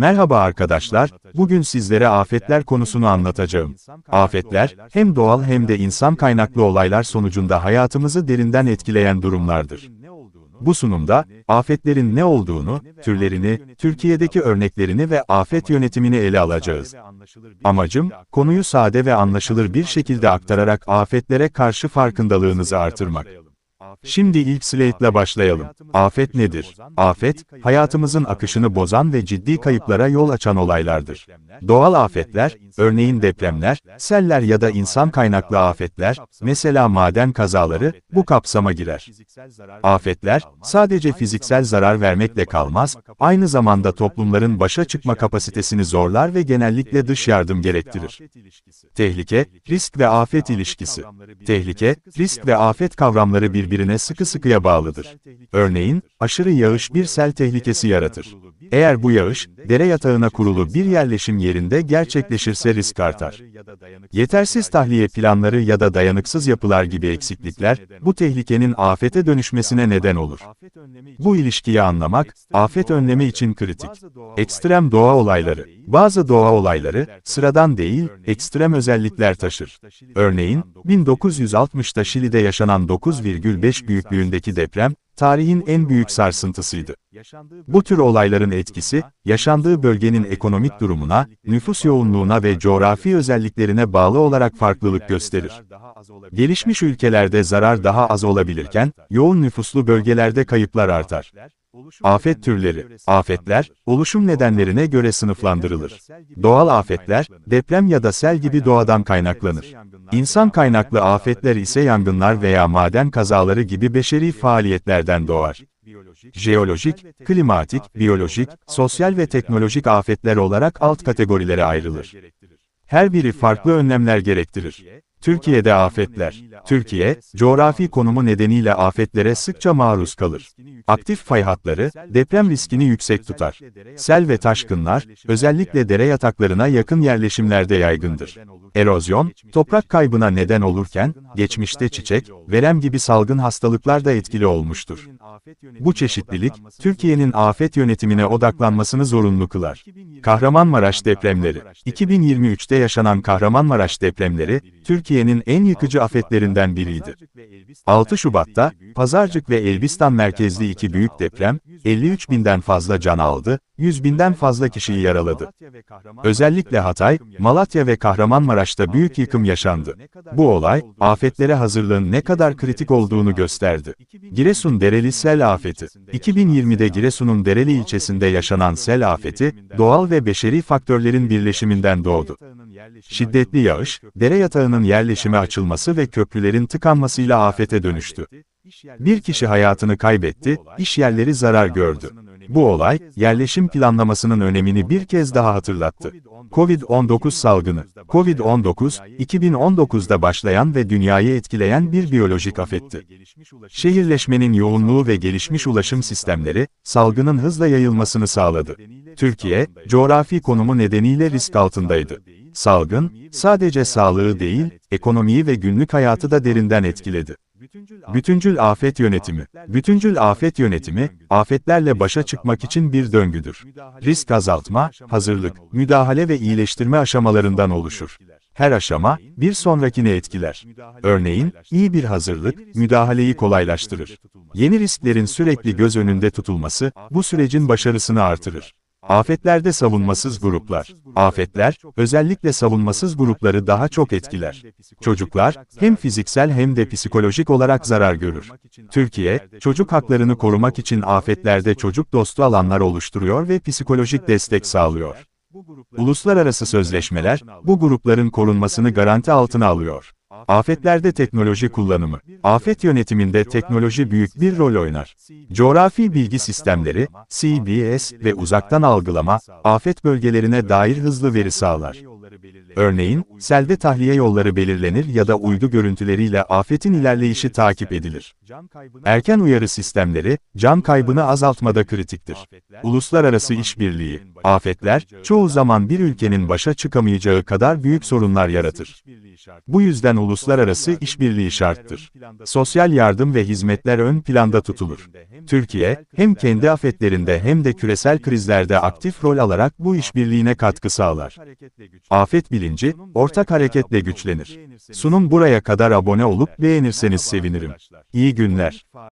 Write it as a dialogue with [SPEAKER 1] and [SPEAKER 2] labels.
[SPEAKER 1] Merhaba arkadaşlar, bugün sizlere afetler konusunu anlatacağım. Afetler, hem doğal hem de insan kaynaklı olaylar sonucunda hayatımızı derinden etkileyen durumlardır. Bu sunumda, afetlerin ne olduğunu, türlerini, Türkiye'deki örneklerini ve afet yönetimini ele alacağız. Amacım, konuyu sade ve anlaşılır bir şekilde aktararak afetlere karşı farkındalığınızı artırmak. Şimdi ilk slate'le başlayalım. Afet nedir? Afet, hayatımızın akışını bozan ve ciddi kayıplara yol açan olaylardır. Doğal afetler, örneğin depremler, seller ya da insan kaynaklı afetler, mesela maden kazaları, bu kapsama girer. Afetler, sadece fiziksel zarar vermekle kalmaz, aynı zamanda toplumların başa çıkma kapasitesini zorlar ve genellikle dış yardım gerektirir. Tehlike, risk ve afet ilişkisi. Tehlike, risk ve afet kavramları birbirine sıkı sıkıya bağlıdır. Örneğin, aşırı yağış bir sel tehlikesi yaratır. Eğer bu yağış, dere yatağına kurulu bir yerleşim yerinde gerçekleşirse risk artar. Yetersiz tahliye planları ya da dayanıksız yapılar gibi eksiklikler, bu tehlikenin afete dönüşmesine neden olur. Bu ilişkiyi anlamak, afet önlemi için kritik. Ekstrem doğa olayları. Bazı doğa olayları, sıradan değil, ekstrem özellikler taşır. Örneğin, 1960'ta Şili'de yaşanan 9,5 büyüklüğündeki deprem, tarihin en büyük sarsıntısıydı. Bu tür olayların etkisi, yaşandığı bölgenin ekonomik durumuna, nüfus yoğunluğuna ve coğrafi özelliklerine bağlı olarak farklılık gösterir. Gelişmiş ülkelerde zarar daha az olabilirken, yoğun nüfuslu bölgelerde kayıplar artar. Afet türleri, afetler, oluşum nedenlerine göre sınıflandırılır. Doğal afetler, deprem ya da sel gibi doğadan kaynaklanır. İnsan kaynaklı afetler ise yangınlar veya maden kazaları gibi beşeri faaliyetlerden doğar. Jeolojik, klimatik, biyolojik, sosyal ve teknolojik afetler olarak alt kategorilere ayrılır. Her biri farklı önlemler gerektirir. Türkiye'de afetler. Türkiye, coğrafi konumu nedeniyle afetlere sıkça maruz kalır. Aktif fay hatları, deprem riskini yüksek tutar. Sel ve taşkınlar, özellikle dere yataklarına yakın yerleşimlerde yaygındır. Erozyon, toprak kaybına neden olurken, geçmişte çiçek, verem gibi salgın hastalıklar da etkili olmuştur. Bu çeşitlilik, Türkiye'nin afet yönetimine odaklanmasını zorunlu kılar. Kahramanmaraş depremleri 2023'te yaşanan Kahramanmaraş depremleri, Türkiye'nin en yıkıcı afetlerinden biriydi. 6 Şubat'ta, Pazarcık ve Elbistan merkezli iki büyük deprem, 53 binden fazla can aldı, 100 binden fazla kişiyi yaraladı. Özellikle Hatay, Malatya ve Kahramanmaraş'ta büyük yıkım yaşandı. Bu olay, afetlere hazırlığın ne kadar kritik olduğunu gösterdi. Giresun Dereli Sel Afeti 2020'de Giresun'un Dereli ilçesinde yaşanan sel afeti, doğal ve beşeri faktörlerin birleşiminden doğdu. Şiddetli yağış, dere yatağının yerleşime açılması ve köprülerin tıkanmasıyla afete dönüştü. Bir kişi hayatını kaybetti, iş yerleri zarar gördü. Bu olay, yerleşim planlamasının önemini bir kez daha hatırlattı. Covid-19 salgını. Covid-19, 2019'da başlayan ve dünyayı etkileyen bir biyolojik afetti. Şehirleşmenin yoğunluğu ve gelişmiş ulaşım sistemleri, salgının hızla yayılmasını sağladı. Türkiye, coğrafi konumu nedeniyle risk altındaydı. Salgın, sadece sağlığı değil, ekonomiyi ve günlük hayatı da derinden etkiledi. Bütüncül afet yönetimi. Bütüncül afet yönetimi, afetlerle başa çıkmak için bir döngüdür. Risk azaltma, hazırlık, müdahale ve iyileştirme aşamalarından oluşur. Her aşama, bir sonrakini etkiler. Örneğin, iyi bir hazırlık, müdahaleyi kolaylaştırır. Yeni risklerin sürekli göz önünde tutulması, bu sürecin başarısını artırır. Afetlerde savunmasız gruplar. Afetler, özellikle savunmasız grupları daha çok etkiler. Çocuklar, hem fiziksel hem de psikolojik olarak zarar görür. Türkiye, çocuk haklarını korumak için afetlerde çocuk dostu alanlar oluşturuyor ve psikolojik destek sağlıyor. Uluslararası sözleşmeler, bu grupların korunmasını garanti altına alıyor. Afetlerde teknoloji kullanımı. Afet yönetiminde teknoloji büyük bir rol oynar. Coğrafi bilgi sistemleri, CBS ve uzaktan algılama, afet bölgelerine dair hızlı veri sağlar. Örneğin, selde tahliye yolları belirlenir ya da uydu görüntüleriyle afetin ilerleyişi takip edilir. Erken uyarı sistemleri, can kaybını azaltmada kritiktir. Uluslararası işbirliği, afetler, çoğu zaman bir ülkenin başa çıkamayacağı kadar büyük sorunlar yaratır. Bu yüzden uluslararası işbirliği şarttır. Sosyal yardım ve hizmetler ön planda tutulur. Türkiye, hem kendi afetlerinde hem de küresel krizlerde aktif rol alarak bu işbirliğine katkı sağlar. Afet bilinci, ortak hareketle güçlenir. Sunum buraya kadar abone olup beğenirseniz sevinirim. İyi günler.